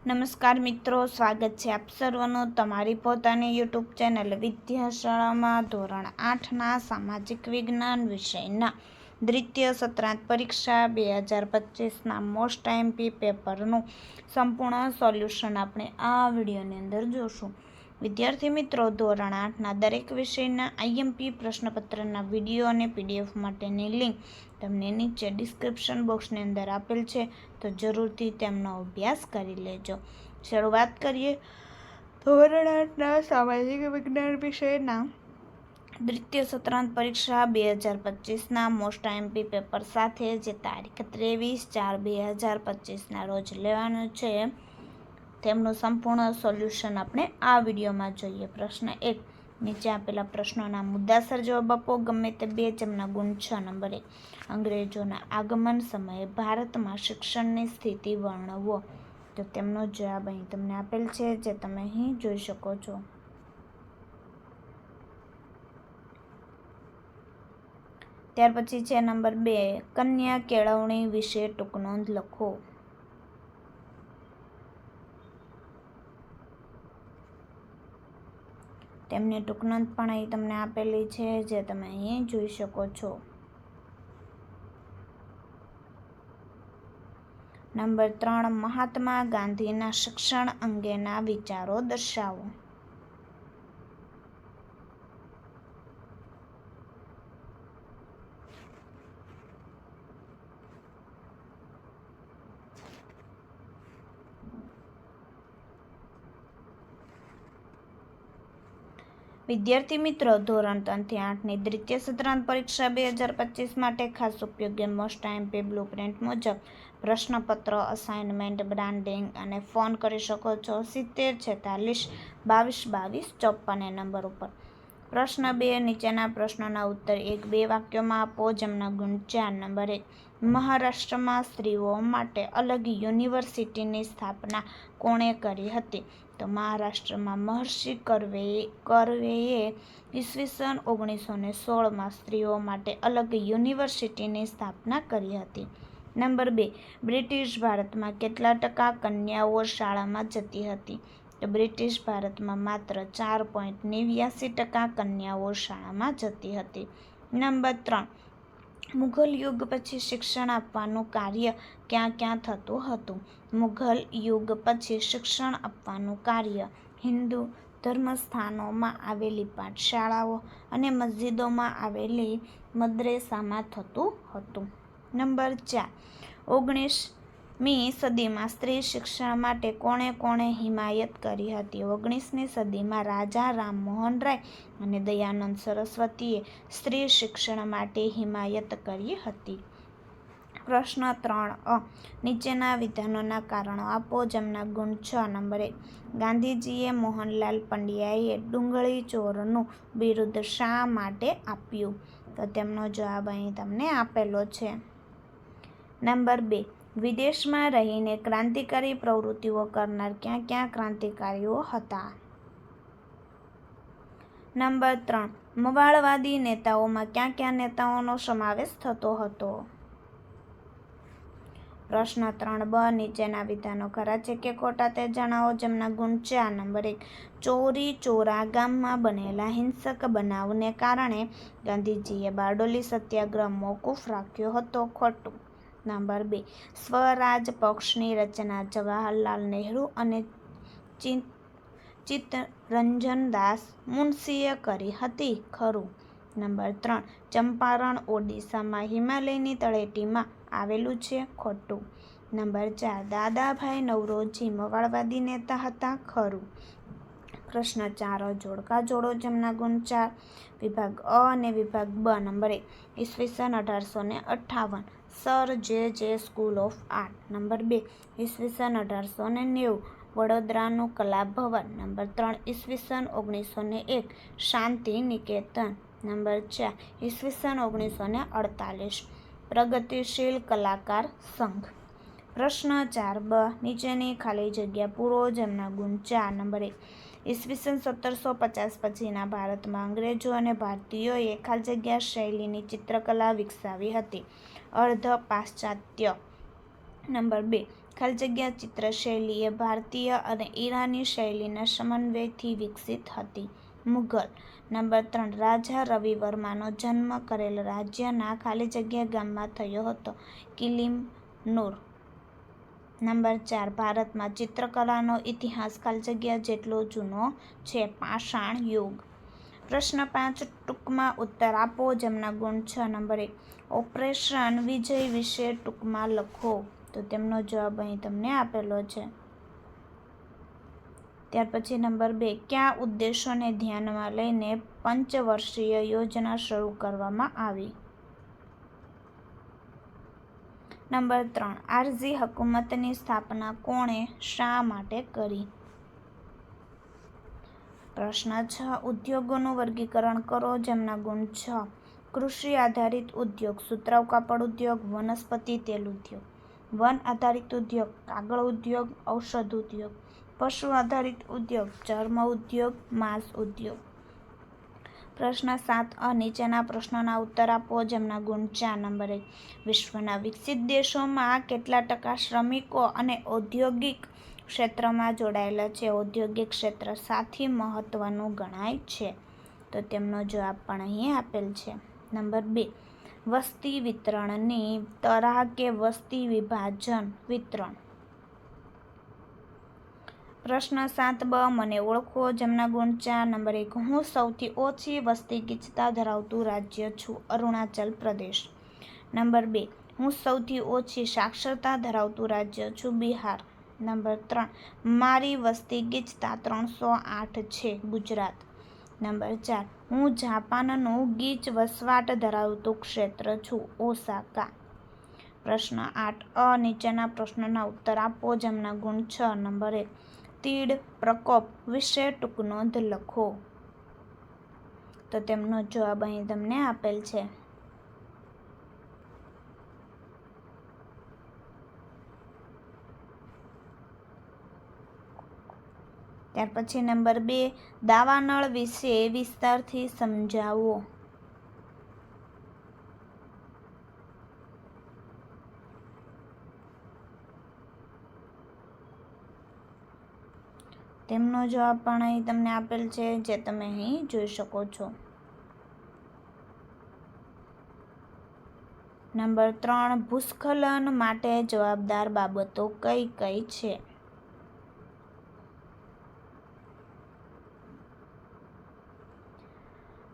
નમસ્કાર મિત્રો, સ્વાગત છે આપ સર્વનું તમારી પોતાની યુટ્યુબ ચેનલ વિદ્યાશાળામાં ધોરણ આઠના સામાજિક વિજ્ઞાન વિષયના દ્વિતીય સત્રાંત પરીક્ષા બે હજાર પચીસના મોસ્ટ એમપી પેપરનું સંપૂર્ણ સોલ્યુશન આપણે આ વિડીયોની અંદર જોશું. વિદ્યાર્થી મિત્રો, ધોરણ આઠના દરેક વિષયના આઈએમપી પ્રશ્નપત્રના વીડિયો અને પીડીએફ માટેની લિંક તમને નીચે ડિસ્ક્રિપ્શન બોક્સની અંદર આપેલ છે, તો જરૂરથી તેમનો અભ્યાસ કરી લેજો. શરૂઆત કરીએ. ધોરણ આઠના સામાજિક વિજ્ઞાન વિષયના દ્વિતીય સત્રાંત પરીક્ષા બે હજાર પચીસના મોસ્ટ એમપી પેપર સાથે, જે તારીખ ત્રેવીસ ચાર બે હજાર પચીસના રોજ લેવાનું છે. તેમનું સંપૂર્ણ સોલ્યુશન આપણે આ વિડીયોમાં જોઈએ. પ્રશ્ન એક, નીચે આપેલા પ્રશ્નોના મુદ્દાસર જવાબ આપો. ગમે તે બે જેમના ગુણ છ. નંબર એક, અંગ્રેજોના આગમન સમયે ભારતમાં શિક્ષણની સ્થિતિ વર્ણવો. તો તેમનો જવાબ અહીં તમને આપેલ છે, જે તમે અહીં જોઈ શકો છો. ત્યાર પછી છે નંબર બે, કન્યા કેળવણી વિશે ટૂંક નોંધ લખો. તેમની ટૂંક નોંધ પણ અહીં તમને આપેલી છે, જે તમે અહીં જોઈ શકો છો. નંબર ત્રણ, મહાત્મા ગાંધીના શિક્ષણ અંગેના વિચારો દર્શાવો. વિદ્યાર્થી મિત્રો, ધોરણ ત્રણથી આઠની દ્વિતીય સત્રાંત પરીક્ષા બે હજાર પચીસ માટે ખાસ ઉપયોગી મોસ્ટ એમપી બ્લુ પ્રિન્ટ મુજબ પ્રશ્નપત્ર અસાઇનમેન્ટ બ્રાન્ડિંગ અને ફોન કરી શકો છો. સિત્તેર, છેતાલીસ, બાવીસ બાવીસ, ચોપ્પન એ નંબર ઉપર. પ્રશ્ન બે, નીચેના પ્રશ્નોના ઉત્તર એક, બે વાક્યોમાં આપો, જેમના ગુણ ચાર નંબર એક. મહારાષ્ટ્રમાં સ્ત્રીઓ માટે અલગ યુનિવર્સિટીની સ્થાપના કોણે કરી હતી? તો મહારાષ્ટ્રમાં મહર્ષિ કરવે, કરવેએ ઈસવીસન ઓગણીસો ને સોળમાં સ્ત્રીઓ માટે અલગ યુનિવર્સિટીની સ્થાપના કરી હતી. નંબર બે, બ્રિટિશ ભારતમાં કેટલા ટકા કન્યાઓ શાળામાં જતી હતી? તો બ્રિટિશ ભારતમાં માત્ર ચાર પોઈન્ટ નેવ્યાસી ટકા કન્યાઓ શાળામાં જતી હતી. નંબર ત્રણ મુઘલ યુગ પછી શિક્ષણ આપવાનું કાર્ય ક્યાં ક્યાં થતું હતું? મુઘલ યુગ પછી શિક્ષણ આપવાનું કાર્ય હિન્દુ ધર્મસ્થાનોમાં આવેલી પાઠશાળાઓ અને મસ્જિદોમાં આવેલી મદ્રેસામાં થતું હતું. નંબર ચાર ઓગણીસમી સદીમાં સ્ત્રી શિક્ષણ માટે કોણે કોણે હિમાયત કરી હતી? ઓગણીસમી સદીમાં રાજા રામમોહન રાય અને દયાનંદ સરસ્વતીએ સ્ત્રી શિક્ષણ માટે હિમાયત કરી હતી. પ્રશ્ન ત્રણ અ. નીચેના વિધાનોના કારણો આપો. જેમના ગુણ છ. નંબરે, ગાંધીજીએ મોહનલાલ પંડ્યાએ ડુંગળી ચોરનું બિરુદ શા માટે આપ્યું? તો તેમનો જવાબ અહીં તમને આપેલો છે. નંબર બે. વિદેશમાં રહીને ક્રાંતિકારી પ્રવૃત્તિઓ કરનાર ક્યાં ક્યાં ક્રાંતિકારીઓ હતા? નંબર ત્રણ. મવાળવાદી નેતાઓમાં ક્યાં ક્યાં નેતાઓનો સમાવેશ થતો હતો? પ્રશ્ન ત્રણ. બ. નીચેના વિધાનો ખરા છે કે ખોટા તે જણાવો જેમના ગુણ ચાર નંબર એક. ચોરી ચોરા ગામમાં બનેલા હિંસક બનાવને કારણે ગાંધીજીએ બારડોલી સત્યાગ્રહ મોકૂફ રાખ્યો હતો ખોટું. નંબર બે. સ્વરાજ પક્ષની રચના, જવાહરલાલ નહેરુ અને ચિત્તરંજન દાસ મુનશીએ કરી હતી ખરું. નંબર ત્રણ. ચંપારણ, ઓડિશામાં હિમાલયની તળેટીમાં આવેલું છે ખોટું. નંબર ચાર. દાદાભાઈ નવરોજી મવાળવાદી નેતા હતા ખરું. પ્રશ્ન ચાર. જોડકા જોડો જેમના ગુણ ચાર. વિભાગ અ અને વિભાગ બ. નંબર ઈસવીસન અઢારસો ને અઠ્ઠાવન. સર, જે જે સ્કૂલ ઓફ આર્ટ. નંબર બે, ઈસવીસન અઢારસો ને નેવું, વડોદરાનું કલાભવન નંબર ત્રણ, ઈસવીસન ઓગણીસો ને એક, શાંતિ નિકેતન. નંબર ચાર, ઈસવીસન ઓગણીસો ને અડતાલીસ, પ્રગતિશીલ કલાકાર સંઘ. પ્રશ્ન ચાર, બ, નીચેની ખાલી જગ્યા પૂરો જેમના ગુણ ચાર. નંબર એક ઈસવીસન સત્તરસો પચાસ પછીના ભારતમાં અંગ્રેજો અને ભારતીયોએ ખાલી જગ્યા શૈલીની ચિત્રકલા વિકસાવી હતી. અર્ધ પાશ્ચાત્ય. નંબર બે. ખાલી જગ્યા ચિત્રશૈલી એ ભારતીય અને ઈરાની શૈલીના સમન્વયથી વિકસિત હતી. મુઘલ. નંબર ત્રણ. રાજા રવિ વર્માનો જન્મ કરેલ રાજ્યના ખાલી જગ્યા ગામમાં થયો હતો. કિલિમનુર નંબર ચાર, ભારતમાં ચિત્રકલાનો ઇતિહાસ ખાલી જગ્યા જેટલો જૂનો છે, પાષાણ યુગ. પ્રશ્ન પાંચ, ટૂંકમાં ઉત્તર આપો, જેમના ગુણ છ નંબર. ઓપરેશન વિજય વિશે ટૂંકમાં લખો. તો તેમનો જવાબ અહીં તમને આપેલો છે. ત્યાર પછી નંબર બે, કયા ઉદ્દેશોને ધ્યાનમાં લઈને પંચવર્ષીય યોજના શરૂ કરવામાં આવી? નંબર ત્રણ આરઝી હકુમતની સ્થાપના કોણે શા માટે કરી? પ્રશ્ન છ, ઉદ્યોગોનું વર્ગીકરણ કરો જેમના ગુણ છ. કૃષિ આધારિત ઉદ્યોગ, સુતરાઉ કાપડ ઉદ્યોગ, વનસ્પતિ તેલ ઉદ્યોગ. વન આધારિત ઉદ્યોગ, કાગળ ઉદ્યોગ, ઔષધ ઉદ્યોગ. પશુ આધારિત ઉદ્યોગ, ચર્મ ઉદ્યોગ, માંસ ઉદ્યોગ. પ્રશ્ન સાત, અ, નીચેના પ્રશ્નોના ઉત્તર આપો, જેમના ગુણ ચાર નંબર. વિશ્વના વિકસિત દેશોમાં કેટલા ટકા શ્રમિકો અને ઔદ્યોગિક ક્ષેત્રમાં જોડાયેલા છે? ઔદ્યોગિક ક્ષેત્ર સાથી મહત્વનું ગણાય છે. તો તેમનો જવાબ પણ અહીં આપેલ છે. નંબર બે, વસ્તી વિતરણની તરાહ કે વસ્તી વિભાજન વિતરણ? પ્રશ્ન સાત બ, મને ઓળખો. જેમના ગુણ ચાર, નંબર એક. હું સૌથી ઓછી વસ્તી ગીચતા ધરાવતું રાજ્ય છું, અરુણાચલ પ્રદેશ. નંબર બે. હું સૌથી ઓછી સાક્ષરતા ધરાવતું રાજ્ય છું, બિહાર. નંબર ત્રણ. મારી વસ્તી ગીચતા ત્રણસો આઠ છે, ગુજરાત. નંબર ચાર. હું જાપાનનું ગીચ વસવાટ ધરાવતું ક્ષેત્ર છું, ઓસાકા. પ્રશ્ન આઠ. અ, નીચેના પ્રશ્નના ઉત્તર આપો. જેમના ગુણ છ, નંબર એક. તીડ પ્રકોપ વિશે ટૂંક નોંધ લખો. તો તેમનો જવાબ અહીં તમને આપેલ છે. ત્યાર પછી નંબર બે, દાવાનળ વિશે વિસ્તારથી સમજાવો. તેમનો જવાબ પણ અહીં તમને આપેલ છે, જે તમે અહીં જોઈ શકો છો. નંબર ત્રણ, ભૂસ્ખલન માટે જવાબદાર બાબતો કઈ કઈ છે?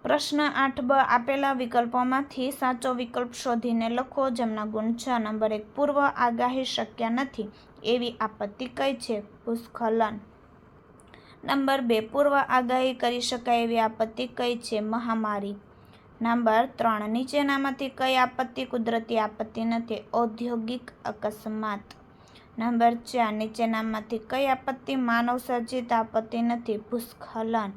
પ્રશ્ન આઠ બ, આપેલા વિકલ્પોમાંથી સાચો વિકલ્પ શોધીને લખો, જેમના ગુણ છ. નંબર એક, પૂર્વ આગાહી શક્ય નથી, એવી આપત્તિ કઈ છે? ભૂસ્ખલન. નંબર બે, પૂર્વ આગાહી કરી શકાય એવી આપત્તિ કઈ છે? મહામારી. નંબર ત્રણ, નીચેનામાંથી કઈ આપત્તિ કુદરતી આપત્તિ નથી? ઔદ્યોગિક અકસ્માત. નંબર ચાર, નીચેનામાંથી કઈ આપત્તિ માનવ સર્જિત આપત્તિ નથી? ભૂસ્ખલન.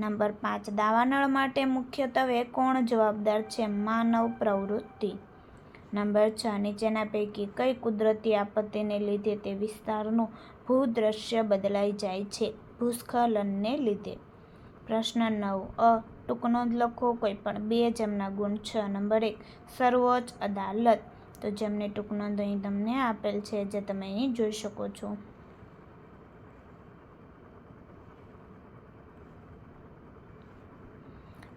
નંબર પાંચ, દાવાનળ માટે મુખ્યત્વે કોણ જવાબદાર છે? માનવ પ્રવૃત્તિ. નંબર છ, નીચેના પૈકી કઈ કુદરતી આપત્તિને લીધે તે વિસ્તારનું ભૂદ્રશ્ય બદલાઈ જાય છે? ભૂસ્ખલનને લીધે. પ્રશ્ન નવ. અ. ટૂંકનો જ લખો, કોઈ પણ બે જેમના ગુણ છ. નંબર એક, સર્વોચ્ચ અદાલત. તો જેમની ટૂંક અહીં તમને આપેલ છે, જે તમે અહીં જોઈ શકો છો.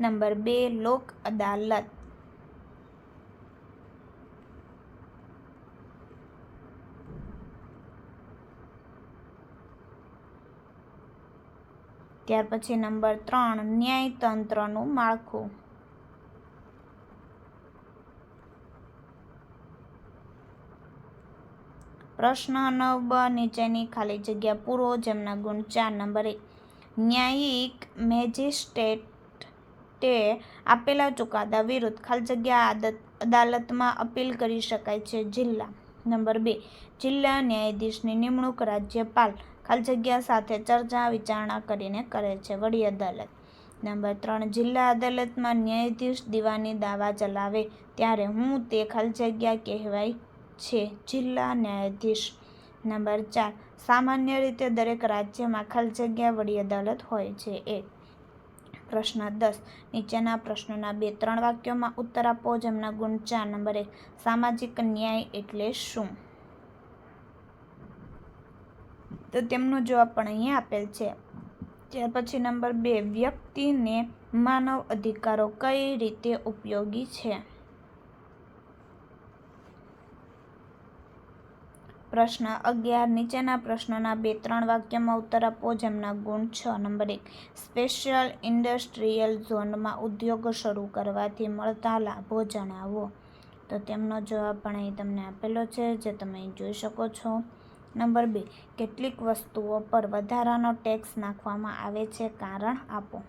નંબર બે, લોક અદાલત. ત્યાર પછી નંબર ત્રણ, ન્યાયતંત્રનું માળખું. પ્રશ્ન નવ નીચેની ખાલી જગ્યા પૂરો, જેમના ગુણ ચાર, નંબર એક. ન્યાયિક મેજિસ્ટ્રેટે આપેલા ચુકાદા વિરુદ્ધ ખાલી જગ્યા અદાલતમાં અપીલ કરી શકાય છે. જિલ્લા નંબર બે. જિલ્લા ન્યાયાધીશની નિમણૂક રાજ્યપાલ ખાલી જગ્યા સાથે ચર્ચા વિચારણા કરીને કરે છે વડી અદાલત. નંબર ત્રણ, જિલ્લા અદાલતમાં ન્યાયાધીશ દીવાની દાવા ચલાવે ત્યારે હું તે ખાલી જગ્યા કહેવાય છે જિલ્લા ન્યાયાધીશ. નંબર ચાર, સામાન્ય રીતે દરેક રાજ્યમાં ખાલી જગ્યા વડી અદાલત હોય છે. એક, પ્રશ્ન દસ, નીચેના પ્રશ્નોના બે, ત્રણ વાક્યોમાં ઉત્તર આપો જેમના ગુણ ચાર. નંબર એક, સામાજિક ન્યાય એટલે શું? તો તેમનો જવાબ પણ અહીંયા આપેલ છે. ત્યાર પછી નંબર બે, વ્યક્તિને માનવ અધિકારો કઈ રીતે ઉપયોગી છે? પ્રશ્ન અગિયાર, નીચેના પ્રશ્નોના બે, ત્રણ વાક્યમાં ઉત્તર આપો, જેમના ગુણ છ. નંબર એક, સ્પેશિયલ ઇન્ડસ્ટ્રીયલ ઝોનમાં ઉદ્યોગ શરૂ કરવાથી મળતા લાભો જણાવો. તો તેમનો જવાબ પણ અહીં તમને આપેલો છે, જે તમે જોઈ શકો છો. નંબર બે, કેટલીક વસ્તુઓ પર વધારાનો ટેક્સ નાખવામાં આવે છે, કારણ આપો.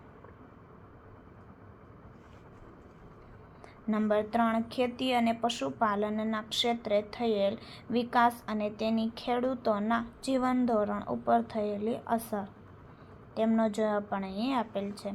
નંબર ત્રણ, ખેતી અને પશુપાલનના ક્ષેત્રે થયેલ વિકાસ અને તેની ખેડૂતોના જીવનધોરણ ઉપર થયેલી અસર. તેમનો જવાબ પણ અહીં આપેલ છે.